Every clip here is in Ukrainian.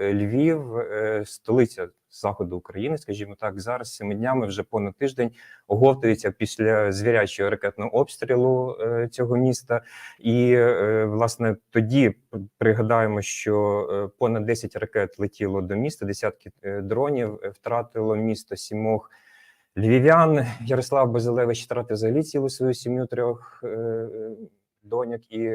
Е, Львів, е, столиця заходу України, скажімо так, зараз цими днями вже понад тиждень оговтується після звірячого ракетного обстрілу е, цього міста. І власне тоді пригадаємо, що понад 10 ракет летіло до міста, десятки дронів втратило місто сімох. Львів'ян Ярослав Базилевич втратив взагалі цілу свою сім'ю трьох доньок і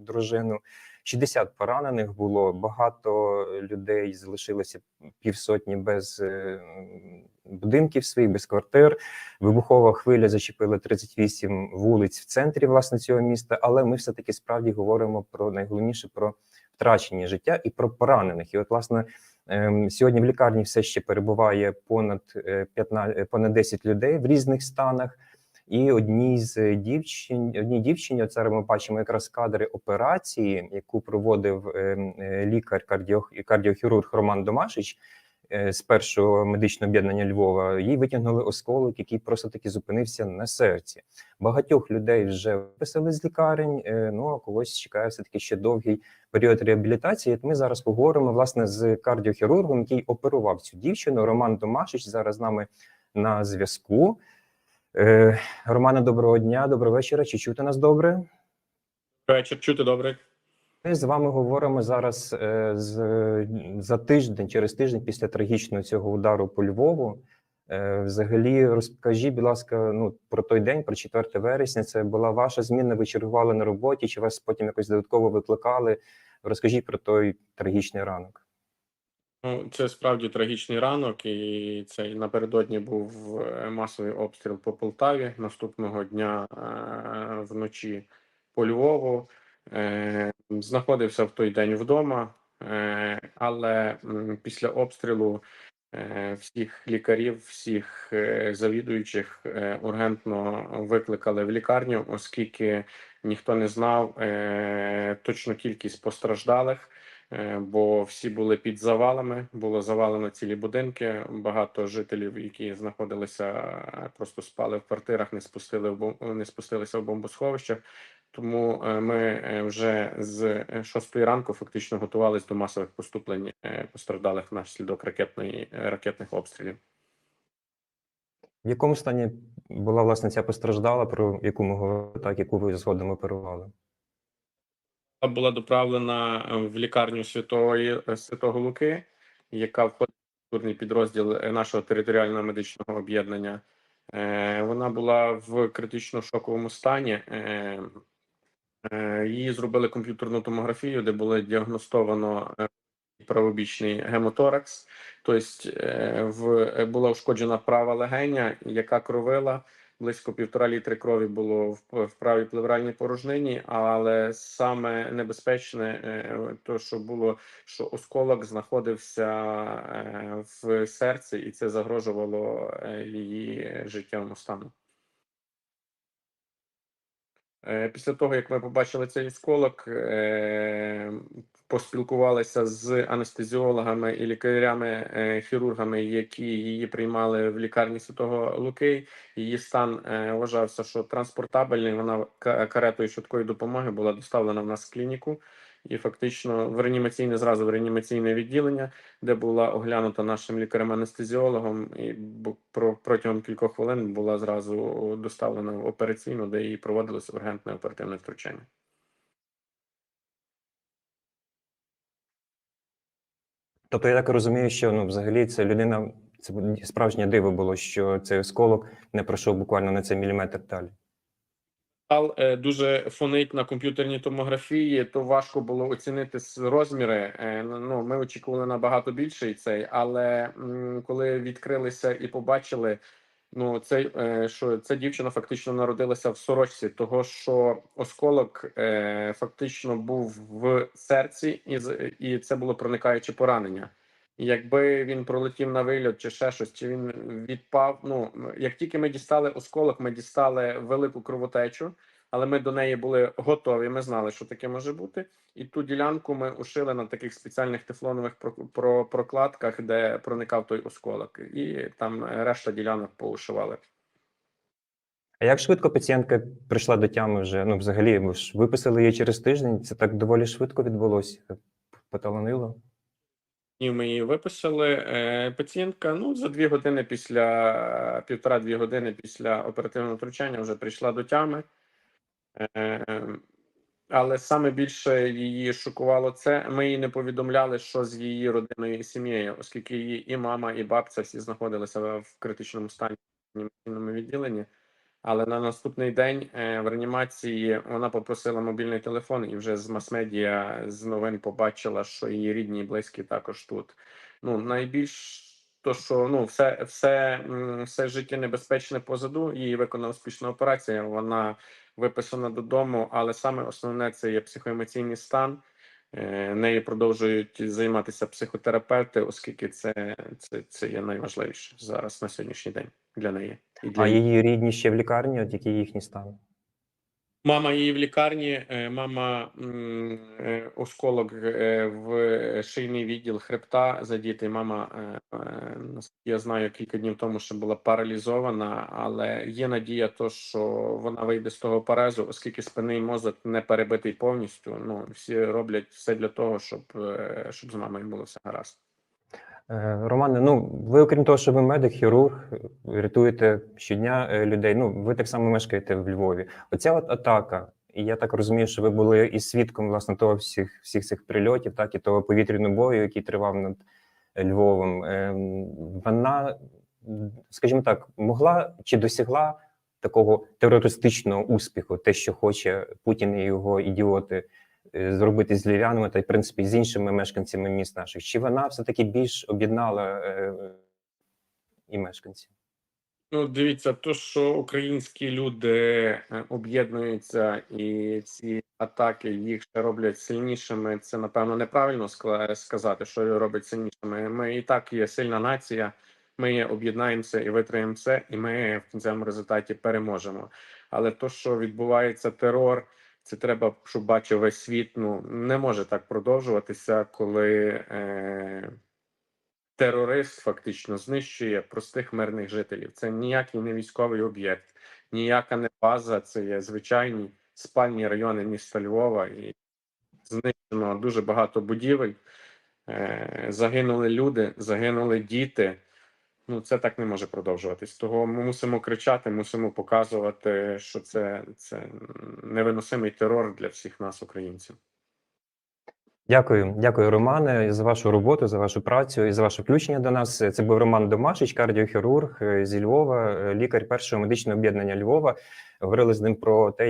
дружину. 60 поранених було. Багато людей залишилося півсотні без е, будинків своїх, без квартир. Вибухова хвиля зачепила 38 вулиць в центрі власне цього міста. Але ми все таки справді говоримо про найголовніше про втрачені життя і про поранених. І от, власне, ем, сьогодні в лікарні все ще перебуває понад е, 15, понад 10 людей в різних станах. І одній з дівчин, одній дівчині, от ми бачимо якраз кадри операції, яку проводив е, е, лікар кардіо, кардіохірург Роман Домашич е, з першого медичного об'єднання Львова. Їй витягнули осколок, який просто таки зупинився на серці. Багатьох людей вже виписали з лікарень. Ну а когось чекає все таки ще довгий період реабілітації. От Ми зараз поговоримо власне з кардіохірургом, який оперував цю дівчину. Роман Домашич зараз з нами на зв'язку. Е, Романе, доброго дня, доброго вечора. Чи чути нас добре? Вечір, чути добре. Ми з вами говоримо зараз е, з, за тиждень, через тиждень після трагічного цього удару по Львову. Е, взагалі, розкажіть, будь ласка, ну про той день, про 4 вересня. Це була ваша зміна. Ви чергували на роботі, чи вас потім якось додатково викликали? Розкажіть про той трагічний ранок. Ну, це справді трагічний ранок, і цей напередодні був е, масовий обстріл по Полтаві. Наступного дня е, вночі по Львову. Е, знаходився в той день вдома, е, але м, після обстрілу е, всіх лікарів, всіх е, завідуючих е, ургентно викликали в лікарню, оскільки ніхто не знав е, точну кількість постраждалих. Е, бо всі були під завалами, було завалено цілі будинки. Багато жителів, які знаходилися, е, просто спали в квартирах, не спустили в бом- не спустилися в бомбосховищах. Тому е, ми вже з 6 ранку фактично готувалися до масових поступлень постраждалих внаслідок ракетної ракетних обстрілів. В якому стані була власне ця постраждала, про яку ми говорили, так яку ви згодом оперували? Була доправлена е, в лікарню Святої е, Святого Луки, яка входить в структурний підрозділ е, нашого територіального медичного об'єднання. Вона була в критично шоковому стані. Її зробили комп'ютерну томографію, де було діагностовано правобічний гемоторакс. Тобто була ушкоджена права легеня, яка кровила близько півтора літри крові було в, правій плевральній порожнині, але саме небезпечне, е, то що було, що осколок знаходився е, в серці, і це загрожувало е, її життєвому стану. Після того, як ми побачили цей осколок, поспілкувалися з анестезіологами і лікарями, е, хірургами, які її приймали в лікарні Святого Луки. Її стан е, вважався, що транспортабельний. Вона ка- каретою швидкої допомоги була доставлена в нас в клініку. І фактично в реанімаційне зразу в реанімаційне відділення, де була оглянута нашим лікарем-анестезіологом, і про протягом кількох хвилин була зразу доставлена в операційну, де їй проводилося ургентне оперативне втручання. Тобто, я так розумію, що ну, взагалі це людина, це справжнє диво було, що цей осколок не пройшов буквально на цей міліметр далі. Е, дуже фонить на комп'ютерній томографії, то важко було оцінити розміри. Е, Ну, ми очікували набагато більший цей, але коли відкрилися і побачили, ну цей е, що ця дівчина фактично народилася в сорочці, того що осколок е, фактично був в серці, і і це було проникаюче поранення. Якби він пролетів на вильот чи ще щось, чи він відпав. Ну як тільки ми дістали осколок, ми дістали велику кровотечу, але ми до неї були готові. Ми знали, що таке може бути. І ту ділянку ми ушили на таких спеціальних тефлонових про, про прокладках, де проникав той осколок, і там решта ділянок поушивали. А як швидко пацієнтка прийшла до тями вже? Ну, взагалі, ви ж виписали її через тиждень. Це так доволі швидко відбулося. Поталанило. днів ми її виписали. Е, Пацієнтка ну, за дві години після півтора-дві години після оперативного втручання вже прийшла до тями. Е, Але саме більше її шокувало це. Ми їй не повідомляли, що з її родиною і сім'єю, оскільки її і мама, і бабця всі знаходилися в критичному стані в відділенні. Але на наступний день е, в реанімації вона попросила мобільний телефон і вже з мас-медіа з новин побачила, що її рідні і близькі також тут. Ну найбільш то, що ну все, все, все життя небезпечне позаду. Її виконала успішна операція. Вона виписана додому, але саме основне це є психоемоційний стан. Е, Нею продовжують займатися психотерапевти, оскільки це, це, це є найважливіше зараз на сьогоднішній день для неї. І для А її рідні ще в лікарні, от який їхній стан? Мама її в лікарні, е, мама е, осколок е, в шийний відділ хребта задітий. Мама, я знаю, кілька днів тому ще була паралізована, але є надія, то, що вона вийде з того парезу, оскільки спинний мозок не перебитий повністю. Ну всі роблять все для того, щоб, щоб з мамою було все гаразд. Е, Романе, ну ви, окрім того, що ви медик, хірург, рятуєте щодня е, людей. Ну, ви так само мешкаєте в Львові. Оця от атака, і я так розумію, що ви були і свідком власне того всіх, всіх цих прильотів, так і того повітряного бою, який тривав над Львовом. Ем, Вона, скажімо так, могла чи досягла такого терористичного успіху, те, що хоче Путін і його ідіоти зробити з львів'янами та в принципі з іншими мешканцями міст наших? Чи вона все таки більш об'єднала е, і мешканців? Ну, дивіться, то, що українські люди е, об'єднуються і ці атаки їх ще роблять сильнішими, це напевно неправильно сказати, що робить сильнішими. Ми і так є сильна нація. Ми об'єднаємося і витримаємо це, і ми в кінцевому результаті переможемо. Але то, що відбувається терор, це треба, щоб бачив весь світ. Ну не може так продовжуватися, коли. Е- терорист фактично знищує простих мирних жителів. Це ніякий не військовий об'єкт, ніяка не база. Це є звичайні спальні райони міста Львова, і знищено дуже багато будівель. Е, загинули люди, загинули діти. Ну, це так не може продовжуватись. Того ми мусимо кричати, мусимо показувати, що це, це невиносимий терор для всіх нас, українців. Дякую, дякую, Романе, за вашу роботу, за вашу працю і за ваше включення до нас. Це був Роман Домашич, кардіохірург е, зі Львова, е, лікар першого медичного об'єднання Львова. Говорили з ним про те,